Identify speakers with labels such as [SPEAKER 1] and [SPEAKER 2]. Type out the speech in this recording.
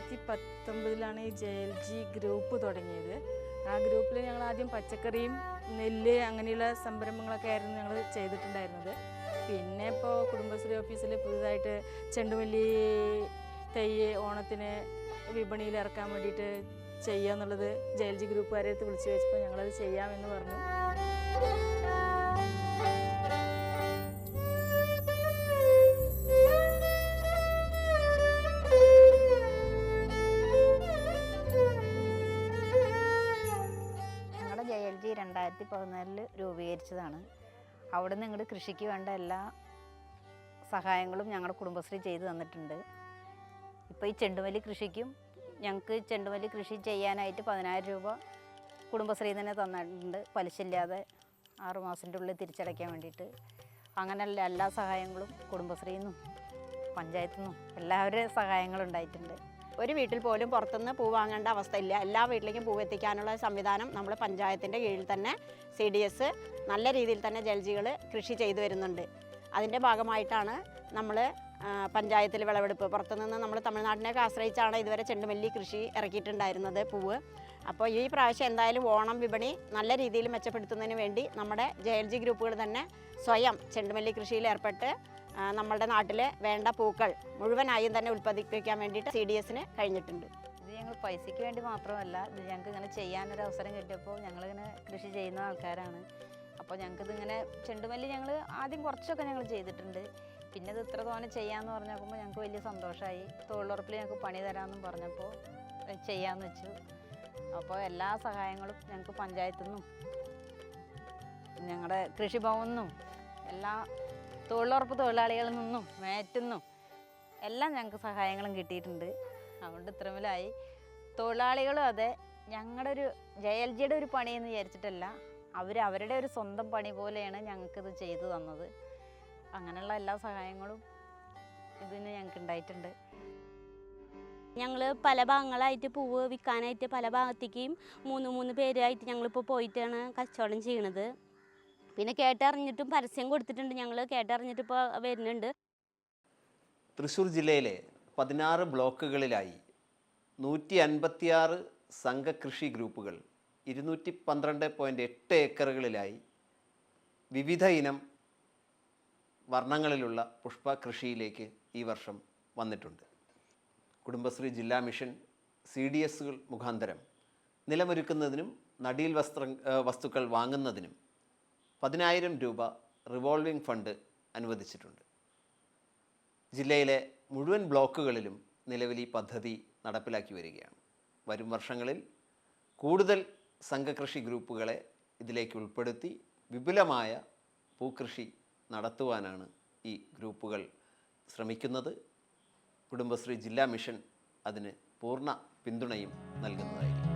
[SPEAKER 1] പത്തൊമ്പതിലാണ് ഈ J L G group തുടങ്ങിയത്. ആ ഗ്രൂപ്പിൽ ഞങ്ങൾ ആദ്യം പച്ചക്കറിയും നെല്ല് അങ്ങനെയുള്ള സംരംഭങ്ങളൊക്കെ ആയിരുന്നു ഞങ്ങൾ ചെയ്തിട്ടുണ്ടായിരുന്നത്. പിന്നെ ഇപ്പോൾ കുടുംബശ്രീ ഓഫീസിൽ പുതുതായിട്ട് ചെണ്ടുമല്ലി തൈ ഓണത്തിന് വിപണിയിൽ ഇറക്കാൻ വേണ്ടിയിട്ട് ചെയ്യുക എന്നുള്ളത് ജെ എൽ ജി ഗ്രൂപ്പുകാരെ വിളിച്ചു വെച്ചപ്പോൾ ഞങ്ങളത് ചെയ്യാമെന്ന് പറഞ്ഞു.
[SPEAKER 2] രണ്ടായിരത്തി പതിനാലിൽ രൂപീകരിച്ചതാണ്. അവിടെ നിന്ന് ഇങ്ങോട്ട് കൃഷിക്ക് വേണ്ട എല്ലാ സഹായങ്ങളും ഞങ്ങളുടെ കുടുംബശ്രീ ചെയ്തു തന്നിട്ടുണ്ട്. ഇപ്പോൾ ഈ ചെണ്ടുമല്ലി കൃഷിക്കും ഞങ്ങൾക്ക് ചെണ്ടുമല്ലി കൃഷി ചെയ്യാനായിട്ട് പതിനായിരം രൂപ കുടുംബശ്രീ തന്നെ തന്നിട്ടുണ്ട്. പലിശയില്ലാതെ ആറ് മാസത്തിന്റെ ഉള്ളിൽ തിരിച്ചടയ്ക്കാൻ വേണ്ടിയിട്ട്. അങ്ങനെയുള്ള എല്ലാ സഹായങ്ങളും കുടുംബശ്രീയിൽ നിന്നും പഞ്ചായത്തിൽ നിന്നും എല്ലാവരുടെ സഹായങ്ങളും ഉണ്ടായിട്ടുണ്ട്.
[SPEAKER 3] ഒരു വീട്ടിൽ പോലും പുറത്തുനിന്ന് പൂ വാങ്ങേണ്ട അവസ്ഥയില്ല. എല്ലാ വീട്ടിലേക്കും പൂ എത്തിക്കാനുള്ള സംവിധാനം നമ്മൾ പഞ്ചായത്തിന്റെ കീഴിൽ തന്നെ സി ഡി എസ് നല്ല രീതിയിൽ തന്നെ ജൽജികൾ കൃഷി ചെയ്തു വരുന്നുണ്ട്. അതിന്റെ ഭാഗമായിട്ടാണ് നമ്മൾ പഞ്ചായത്തിൽ വിളവെടുപ്പ്. പുറത്തുനിന്ന് നമ്മൾ തമിഴ്നാടിനെയൊക്കെ ആശ്രയിച്ചാണ് ഇതുവരെ ചെണ്ടുമല്ലി കൃഷി ഇറക്കിയിട്ടുണ്ടായിരുന്നത് പൂവ്. അപ്പോൾ ഈ പ്രാവശ്യം എന്തായാലും ഓണം വിപണി നല്ല രീതിയിൽ മെച്ചപ്പെടുത്തുന്നതിന് വേണ്ടി നമ്മുടെ ജെ എൽ ജി ഗ്രൂപ്പുകൾ തന്നെ സ്വയം ചെണ്ടുമല്ലി കൃഷിയിൽ ഏർപ്പെട്ട് ആ, നമ്മളുടെ നാട്ടിലെ വേണ്ട പൂക്കൾ മുഴുവനായും തന്നെ ഉൽപ്പാദിപ്പിക്കാൻ വേണ്ടിയിട്ട് സി ഡി എസിന് കഴിഞ്ഞിട്ടുണ്ട്.
[SPEAKER 2] ഇത് ഞങ്ങൾ പൈസയ്ക്ക് വേണ്ടി മാത്രമല്ല ഇത് ഞങ്ങൾക്ക് ഇങ്ങനെ ചെയ്യാനൊരു അവസരം കിട്ടിയപ്പോൾ ഞങ്ങളിങ്ങനെ കൃഷി ചെയ്യുന്ന ആൾക്കാരാണ്. അപ്പോൾ ഞങ്ങൾക്ക് ഇതിങ്ങനെ ചെണ്ടുമല്ലി ഞങ്ങൾ ആദ്യം കുറച്ചൊക്കെ ഞങ്ങൾ ചെയ്തിട്ടുണ്ട്. പിന്നെ ഇത് ഇത്ര തോനെ ചെയ്യാമെന്ന് പറഞ്ഞ നോക്കുമ്പോൾ ഞങ്ങൾക്ക് വലിയ സന്തോഷമായി. തൊഴിലുറപ്പിൽ ഞങ്ങൾക്ക് പണി തരാമെന്നും പറഞ്ഞപ്പോൾ ചെയ്യാമെന്ന് വെച്ചു. അപ്പോൾ എല്ലാ സഹായങ്ങളും ഞങ്ങൾക്ക് പഞ്ചായത്തു നിന്നും ഞങ്ങളുടെ കൃഷിഭവനിൽ നിന്നും എല്ലാ തൊഴിലുറപ്പ് തൊഴിലാളികളിൽ നിന്നും മേറ്റുന്നും. എല്ലാം ഞങ്ങൾക്ക് സഹായങ്ങളും കിട്ടിയിട്ടുണ്ട്. അതുകൊണ്ട് ഇത്രമേലായി തൊഴിലാളികളും അതെ ഞങ്ങളുടെ ഒരു ജെ എൽ ജിയുടെ ഒരു പണിയെന്ന് വിചാരിച്ചിട്ടല്ല അവർ അവരുടെ ഒരു സ്വന്തം പണി പോലെയാണ് ഞങ്ങൾക്കിത് ചെയ്തു തന്നത്. അങ്ങനെയുള്ള എല്ലാ സഹായങ്ങളും ഇതിന് ഞങ്ങൾക്ക് ഉണ്ടായിട്ടുണ്ട്.
[SPEAKER 4] ഞങ്ങൾ പല ഭാഗങ്ങളായിട്ട് പൂവ് വിൽക്കാനായിട്ട് പല ഭാഗത്തേക്കും മൂന്ന് മൂന്ന് പേരായിട്ട് ഞങ്ങളിപ്പോൾ പോയിട്ടാണ് കച്ചവടം ചെയ്യണത്. പിന്നെ കേട്ടറിഞ്ഞിട്ടും പരസ്യം കൊടുത്തിട്ടുണ്ട്. ഞങ്ങൾ കേട്ടറിഞ്ഞിട്ട് ഇപ്പോൾ വരുന്നുണ്ട്.
[SPEAKER 5] തൃശ്ശൂർ ജില്ലയിലെ പതിനാറ് ബ്ലോക്കുകളിലായി നൂറ്റി അൻപത്തിയാറ് സംഘകൃഷി ഗ്രൂപ്പുകൾ ഇരുന്നൂറ്റി പന്ത്രണ്ട് പോയിന്റ് എട്ട് ഏക്കറുകളിലായി വിവിധ ഇനം വർണങ്ങളിലുള്ള പുഷ്പ കൃഷിയിലേക്ക് ഈ വർഷം വന്നിട്ടുണ്ട്. കുടുംബശ്രീ ജില്ലാ മിഷൻ സി ഡി എസുകൾ മുഖാന്തരം നിലമൊരുക്കുന്നതിനും നടീൽ വസ്ത്ര വസ്തുക്കൾ വാങ്ങുന്നതിനും പതിനായിരം രൂപ റിവോൾവിംഗ് ഫണ്ട് അനുവദിച്ചിട്ടുണ്ട്. ജില്ലയിലെ മുഴുവൻ ബ്ലോക്കുകളിലും നിലവിൽ ഈ പദ്ധതി നടപ്പിലാക്കി വരികയാണ്. വരും വർഷങ്ങളിൽ കൂടുതൽ സംഘകൃഷി ഗ്രൂപ്പുകളെ ഇതിലേക്ക് ഉൾപ്പെടുത്തി വിപുലമായ പൂക്കൃഷി നടത്തുവാനാണ് ഈ ഗ്രൂപ്പുകൾ ശ്രമിക്കുന്നത്. കുടുംബശ്രീ ജില്ലാ മിഷൻ അതിന് പൂർണ പിന്തുണയും നൽകുന്നതായിരിക്കും.